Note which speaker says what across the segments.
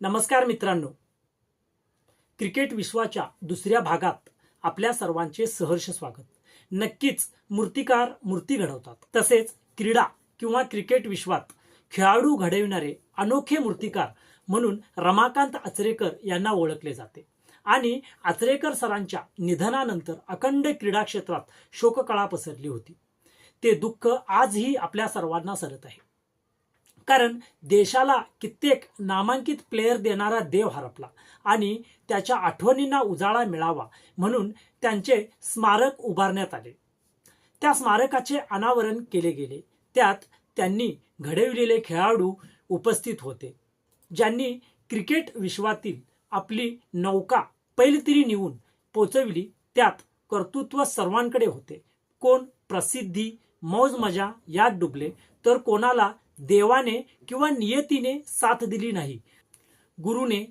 Speaker 1: नमस्कार मित्रांनो. क्रिकेट विश्वाच्या दुसऱ्या भागात आपल्या सर्वांचे सहर्ष स्वागत. नक्कीच मूर्तिकार मूर्ती घडवतात. तसेच क्रीडा किंवा क्रिकेट विश्वात खेळाडू घडविणारे अनोखे मूर्तिकार म्हणून रमाकांत आचरेकर यांना ओळखले जाते. आणि आचरेकर सरांच्या निधनानंतर अखंड क्रीडा क्षेत्रात शोककळा पसरली होती. ते दुःख आजही आपल्या सर्वांना सरत आहे. कारण देशाला कित्येक नामांकित प्लेयर देणारा देव हरपला आणि त्याच्या आठवणींना उजाळा मिळावा म्हणून त्यांचे स्मारक उभारण्यात आले. त्या स्मारकाचे अनावरण केले गेले. त्यात त्यांनी घडविलेले खेळाडू उपस्थित होते ज्यांनी क्रिकेट विश्वातील आपली नौका पैलतिरी नेऊन पोचविली. त्यात कर्तृत्व सर्वांकडे होते. कोण प्रसिद्धी मौज मजा यात डुबले तर कोणाला देवाने किंवा नियतीने साथ दिली नाही. गुरुने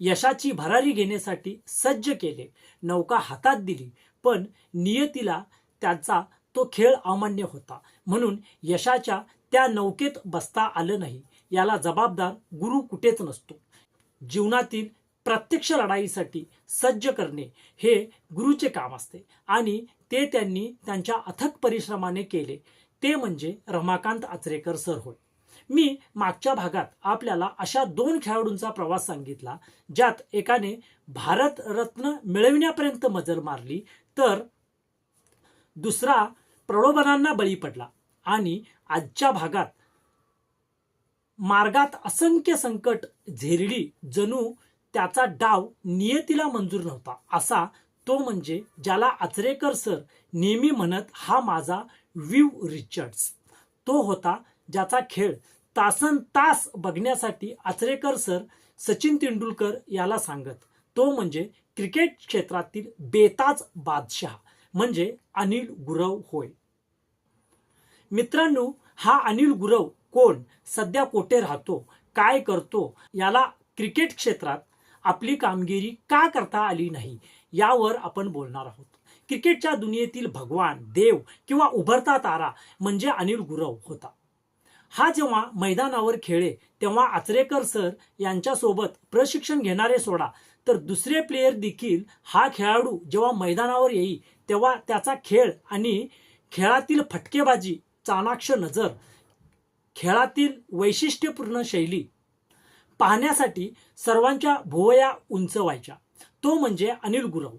Speaker 1: यशाची भरारी घेण्यासाठी सज्ज केले नौका हातात दिली पण नियतीला त्याचा तो खेळ अमान्य होता. म्हणून यशाच्या त्या नौकेत बसता आलं नाही याला जबाबदार गुरु कुठेच नसतो. जीवनातील प्रत्यक्ष लढाईसाठी सज्ज करणे हे गुरुचे काम असते आणि ते त्यांनी त्यांच्या अथक परिश्रमाने केले. ते म्हणजे रमाकांत आचरेकर सर होय. मी मागच्या भागात आपल्याला अशा दोन खेळाडूंचा प्रवास सांगितला ज्यात एकाने भारत रत्न मिळविण्यापर्यंत मजल मारली तर दुसरा प्रलोभनांना बळी पडला आणि आजच्या भागात मार्गात असंख्य संकट झेरडी जणू त्याचा डाव नियतीला मंजूर नव्हता. असा तो म्हणजे ज्याला आचरेकर सर नेहमी म्हणत हा माझा विव रिचर्ड्स. तो होता ज्याचा खेळ तासन तास बघण्यासाठी आचरेकर सर सचिन तेंडुलकर याला सांगत. तो म्हणजे क्रिकेट क्षेत्रातील बेताज बादशाह म्हणजे अनिल गुरव होय. मित्रांनो हा अनिल गुरव कोण? सध्या कोठे राहतो? काय करतो? याला क्रिकेट क्षेत्रात आपली कामगिरी का करता आली नाही? यावर आपण बोलणार आहोत. क्रिकेटच्या दुनियेतील भगवान देव किंवा उभरता तारा म्हणजे अनिल गुरव होता. हा जेव्हा मैदानावर खेळे तेव्हा आचरेकर सर यांच्यासोबत प्रशिक्षण घेणारे सोडा. तर दुसरे प्लेयर देखील हा खेळाडू जेव्हा मैदानावर येई तेव्हा त्याचा खेळ आणि खेळातील फटकेबाजी चाणाक्ष नजर खेळातील वैशिष्ट्यपूर्ण शैली पाहण्यासाठी सर्वांच्या भुवया उंचवायच्या तो म्हणजे अनिल गुरव.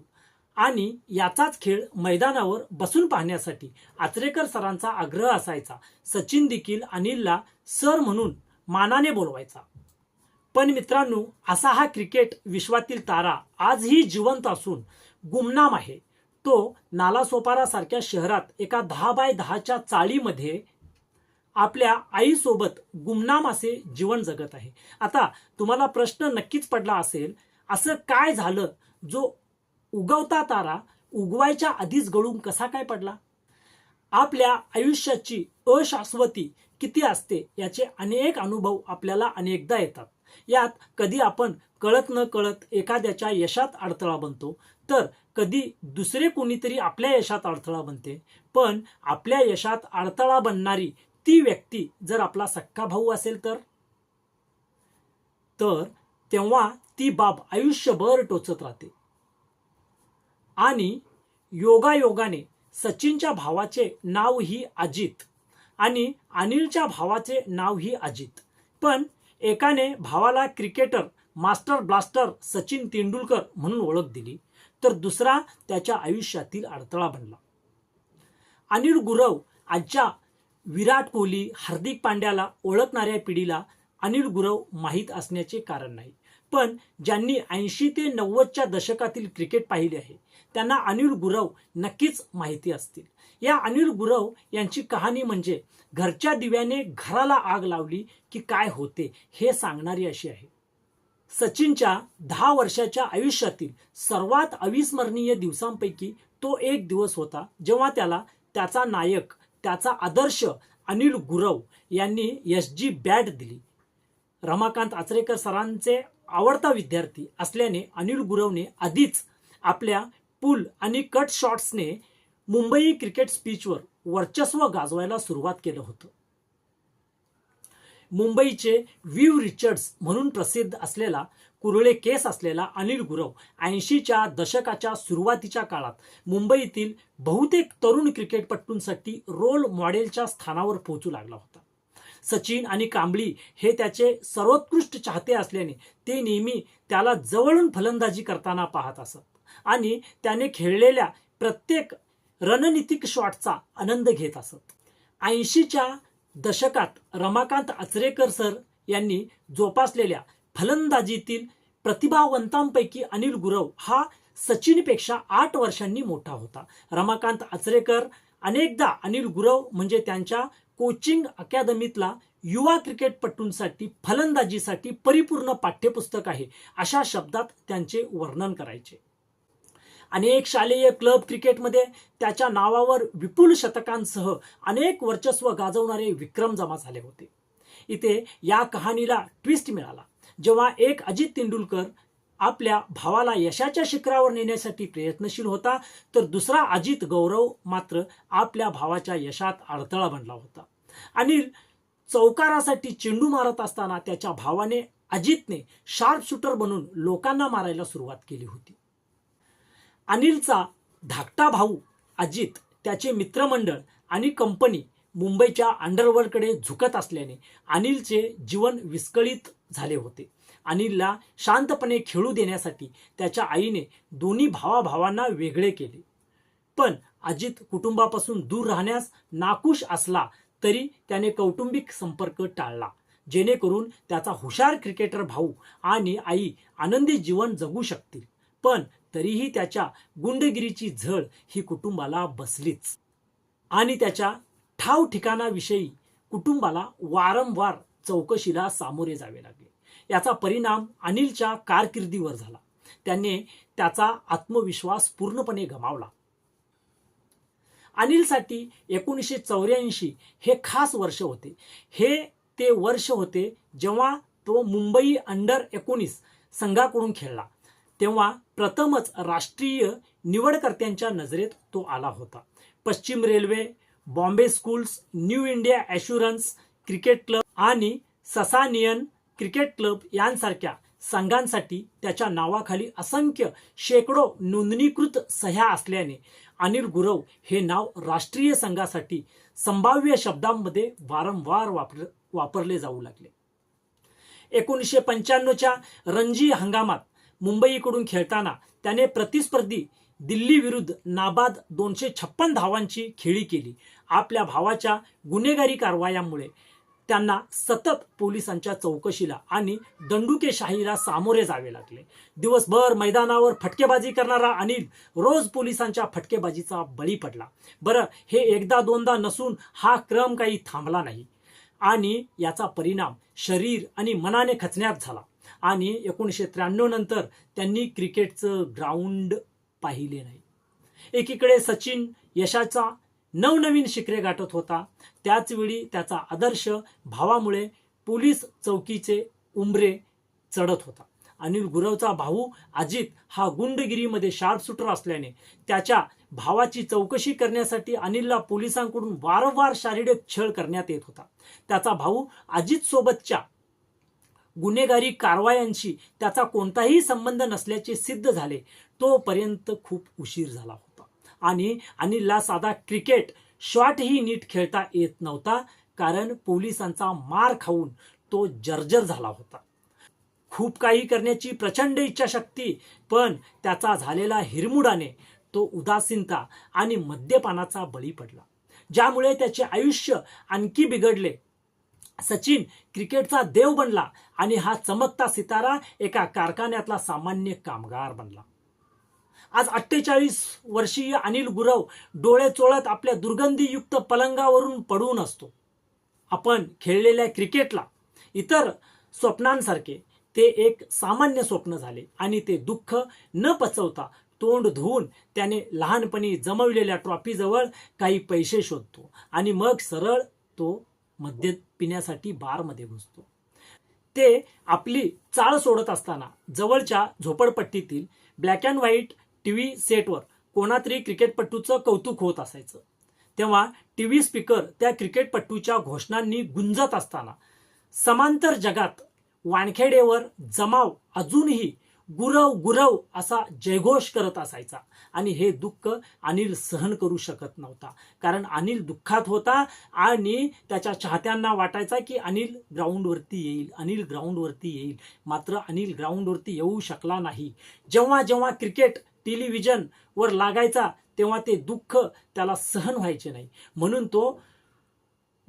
Speaker 1: आणि याचाच खेळ मैदानावर बसून पाहण्यासाठी आचरेकर सरांचा आग्रह असायचा. सचिन देखील अनिलला सर म्हणून मानाने बोलवायचा. पण मित्रांनो असा हा क्रिकेट विश्वातील तारा आजही जिवंत असून गुमनाम आहे. तो नालासोपारासारख्या शहरात एका दहा बाय दहाच्या चाळीमध्ये आपल्या आईसोबत गुमनाम असे जीवन जगत आहे. आता तुम्हाला प्रश्न नक्कीच पडला असेल असं काय झालं जो उगवता तारा उगवायच्या आधीच गळून कसा काय पडला? आपल्या आयुष्याची अशाश्वती किती असते याचे अनेक अनुभव आपल्याला अनेकदा येतात. यात कधी आपण कळत न कळत एखाद्याच्या यशात अडथळा बनतो तर कधी दुसरे कोणीतरी आपल्या यशात अडथळा बनते. पण आपल्या यशात अडथळा बनणारी ती व्यक्ती जर आपला सक्का भाऊ असेल तर? तर तेव्हा ती बाब आयुष्यभर टोचत राहते. आणि योगायोगाने सचिनच्या भावाचे नाव ही अजित आणि अनिलच्या भावाचे नाव ही अजित. पण एकाने भावाला cricketer master blaster Sachin Tendulkar म्हणून ओळख दिली तर दुसरा त्याच्या आयुष्यातील अडथळा बनला. अनिल गुरव आजच्या विराट कोहली हार्दिक पांड्याला ओळखणाऱ्या पिढीला अनिल गुरव माहीत असण्याचे कारण नाही. पण ज्यांनी ऐंशी ते नव्वदच्या दशकातील क्रिकेट पाहिले आहे त्यांना अनिल गुरव नक्कीच माहिती असतील. या अनिल गुरव यांची कहाणी म्हणजे घरच्या दिव्याने घराला आग लावली की काय होते हे सांगणारी अशी आहे. सचिनच्या दहा वर्षाच्या आयुष्यातील सर्वात अविस्मरणीय दिवसांपैकी तो एक दिवस होता जेव्हा त्याला त्याचा नायक त्याचा आदर्श अनिल गुरव यांनी एस जी बॅट दिली. रमाकांत आचरेकर सरांचे आवडता विद्यार्थी असल्याने अनिल गुरवने आधीच आपल्या पुल आणि कट शॉट्सने मुंबई क्रिकेट स्पीचवर वर्चस्व गाजवायला सुरुवात केलं होतं. मुंबईचे व्ह्यू रिचर्ड्स म्हणून प्रसिद्ध असलेला कुरळे केस असलेला अनिल गुरव ऐंशीच्या दशकाच्या सुरुवातीच्या काळात मुंबईतील बहुतेक तरुण क्रिकेटपटूंसाठी रोल मॉडेलच्या स्थानावर पोहोचू लागला होता. सचिन आणि कांबळी हे त्याचे सर्वोत्कृष्ट चाहते असल्याने ते नेहमी त्याला जवळून फलंदाजी करताना पाहत असत. आणि त्याने खेळलेल्या प्रत्येक रणनीतिक शॉटचा आनंद घेत असत. ऐंशीच्या दशकात रमाकांत आचरेकर सर यांनी जोपासलेल्या फलंदाजीतील प्रतिभावंतांपैकी अनिल गुरव हा सचिनपेक्षा आठ वर्षांनी मोठा होता. रमाकांत आचरेकर अनेकदा अनिल गुरव म्हणजे त्यांच्या कोचिंग अकॅदमीतला युवा क्रिकेटपटूंसाठी फलंदाजीसाठी परिपूर्ण पाठ्यपुस्तक आहे अशा शब्दात त्यांचे वर्णन करायचे. अनेक शालेय क्लब क्रिकेटमध्ये त्याच्या नावावर विपुल शतकांसह अनेक वर्चस्व गाजवणारे विक्रम जमा झाले होते. इथे या कहाणीला ट्विस्ट मिळाला. जेव्हा एक अजित तेंडुलकर आपल्या भावाला यशाच्या शिखरावर नेण्यासाठी प्रयत्नशील होता तर दुसरा अजित गौरव मात्र आपल्या भावाच्या यशात अडथळा बनला होता. अनिल चौकारासाठी चेंडू मारत असताना त्याच्या भावाने अजितने शार्प शूटर बनून लोकांना मारायला सुरुवात केली होती. अनिलचा धाकटा भाऊ अजित त्याचे मित्रमंडळ आणि कंपनी मुंबईच्या अंडरवर्ल्डकडे झुकत असल्याने अनिलचे जीवन विस्कळीत झाले होते. अनिलला शांतपणे खेळू देण्यासाठी त्याच्या आईने दोन्ही भावाभावांना वेगळे केले. पण अजित कुटुंबापासून दूर राहण्यास नाकुश असला तरी त्याने कौटुंबिक संपर्क टाळला. जेणेकरून त्याचा हुशार क्रिकेटर भाऊ आणि आई आनंदी जीवन जगू शकतील. पण तरीही त्याच्या गुंडगिरीची झळ ही कुटुंबाला बसलीच. आणि त्याच्या ठाव ठिकाणाविषयी कुटुंबाला वारंवार चौकशीला सामोरे जावे लागले. याचा परिणाम अनिलच्या कारकिर्दीवर झाला. त्याने त्याचा आत्मविश्वास पूर्णपणे गमावला. अनिलसाठी एकोणीसशे चौऱ्याऐंशी हे खास वर्ष होते. हे ते वर्ष होते जेव्हा तो मुंबई अंडर एकोणीस संघाकडून खेळला. तेव्हा प्रथमच राष्ट्रीय निवडकर्त्यांच्या नजरेत तो आला होता. पश्चिम railway Bombay schools New India Assurance cricket club आणि ससानियन क्रिकेट क्लब यांसारख्या संघांसाठी त्याच्या नावाखाली असंख्य शेकडो नोंदणीकृत सह्या असल्याने अनिल गुरव हे नाव राष्ट्रीय संघासाठी संभाव्य शब्दांमध्ये वारंवार वापर वापरले जाऊ लागले. एकोणीसशे पंच्याण्णवच्या रणजी हंगामात मुंबईकडून खेळताना त्याने प्रतिस्पर्धी दिल्ली विरुद्ध नाबाद दोनशे छप्पन धावांची खेळी केली. आपल्या भावाच्या गुन्हेगारी कारवायामुळे त्यांना सतत पोलिसांच्या चौकशीला आणि दंडुकेशाहीला सामोरे जावे लागले. दिवसभर मैदानावर फटकेबाजी करणारा अनिल रोज पोलिसांच्या फटकेबाजीचा बळी पडला. बरं हे एकदा दोनदा नसून हा क्रम काही थांबला नाही. आणि याचा परिणाम शरीर आणि मनाने खचण्यात झाला. आणि एकोणीसशे त्र्याण्णव नंतर त्यांनी क्रिकेटचं ग्राउंड पाहिले नाही. एकीकडे सचिन यशाचा नवनवीन शिखरे गाठत होता. त्याचवेळी त्याचा आदर्श भावामुळे पोलीस चौकीचे उंबरे चढत होता. अनिल गुरवचा भाऊ अजित हा गुंडगिरीमध्ये शार्पशूटर असल्याने त्याच्या भावाची चौकशी करण्यासाठी अनिलला पोलिसांकडून वारंवार शारीरिक छळ करण्यात येत होता. त्याचा भाऊ अजित सोबतच्या गुन्हेगारी कारवायांशी त्याचा कोणताही संबंध नसल्याचे सिद्ध झाले. तोपर्यंत खूप उशीर झाला होता. आणि अनिलला साधा क्रिकेट शॉटही नीट खेळता येत नव्हता कारण पोलिसांचा मार खाऊन तो जर्जर झाला होता. खूप काही करण्याची प्रचंड इच्छाशक्ती पण त्याचा झालेला हिरमुडाने तो उदासीनता आणि मद्यपानाचा बळी पडला. ज्यामुळे त्याचे आयुष्य आणखी बिघडले. सचिन क्रिकेटचा देव बनला आणि हा चमकता सितारा एका कारखान्यातला सामान्य कामगार बनला. आज अठ्ठेचाळीस वर्षीय अनिल गुरव डोळे चोळत आपल्या दुर्गंधीयुक्त पलंगावरून पडून असतो. आपण खेळलेल्या क्रिकेटला इतर स्वप्नांसारखे ते एक सामान्य स्वप्न झाले आणि ते दुःख न पचवता तोंड धुवून त्याने लहानपणी जमविलेल्या ट्रॉफीजवळ काही पैसे शोधतो आणि मग सरळ तो मद्य पिण्यासाठी बारमध्ये घुसतो. ते आपली चाळ सोडत असताना जवळच्या झोपडपट्टीतील black and white T V सेटवर कोणातरी क्रिकेटपट्टूचं कौतुक होत असायचं. तेव्हा टी व्ही स्पीकर त्या क्रिकेटपट्टूच्या घोषणांनी गुंजत असताना समांतर जगात वानखेडेवर जमाव अजूनही गुरव गुरव असा जयघोष करत असायचा. आणि हे दुःख अनिल सहन करू शकत नव्हता. कारण अनिल दुःखात होता आणि त्याच्या चाहत्यांना वाटायचा की अनिल ग्राउंडवरती येईल अनिल ग्राउंडवरती येईल. मात्र अनिल ग्राउंडवरती येऊ शकला नाही. जेव्हा जेव्हा क्रिकेट टेलिव्हिजन वर लागायचा तेव्हा ते दुःख त्याला सहन व्हायचे नाही. म्हणून तो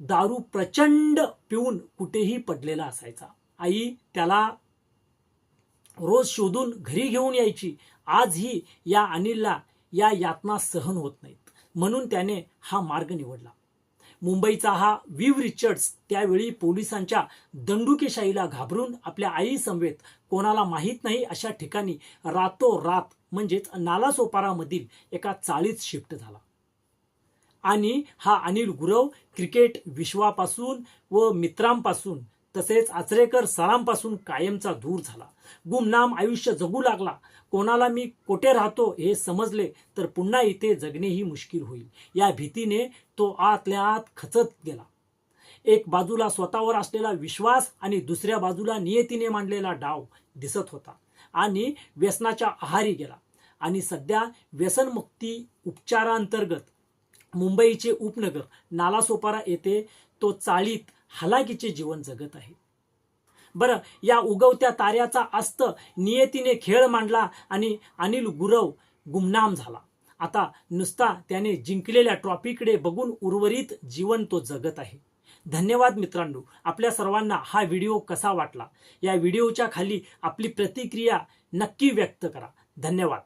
Speaker 1: दारू प्रचंड पिऊन कुठेही पडलेला असायचा. आई त्याला रोज शोधून घरी घेऊन यायची. आजही या अनिलला या यातना सहन होत नाहीत. म्हणून त्याने हा मार्ग निवडला. मुंबईचा हा विव रिचर्ड्स त्यावेळी पोलिसांच्या दंडुकेशाहीला घाबरून आपल्या आई समवेत कोणाला माहीत नाही अशा ठिकाणी रातोरात म्हणजेच नालासोपारामधील एका चाळीत शिफ्ट झाला. आणि हा अनिल गुरव क्रिकेट विश्वापासून व मित्रांपासून तसेच आचरेकर सरांपासून कायमचा दूर झाला. गुमनाम आयुष्य जगू लागला. कोणाला मी कोठे राहतो हे समजले तर पुन्हा इथे जगणेही मुश्किल होईल. या भीतीने तो आतल्या आत खचत गेला. एक बाजूला स्वतःवर असलेला विश्वास आणि दुसऱ्या बाजूला नियतीने मांडलेला डाव दिसत होता आणि व्यसनाच्या आहारी गेला. आणि सध्या व्यसनमुक्ती उपचारांतर्गत मुंबईचे उपनगर नालासोपारा येथे तो चाळीत हलाकीचे जीवन जगत आहे. बरं या उगवत्या ताऱ्याचा अस्त नियतीने खेळ मांडला आणि अनिल गुरव गुमनाम झाला. आता नुसता त्याने जिंकलेल्या ट्रॉफीकडे बघून उर्वरित जीवन तो जगत आहे. धन्यवाद मित्रांनो. आपल्या सर्वांना हा व्हिडिओ कसा वाटला? या व्हिडिओच्या खाली आपली प्रतिक्रिया नक्की व्यक्त करा. धन्यवाद.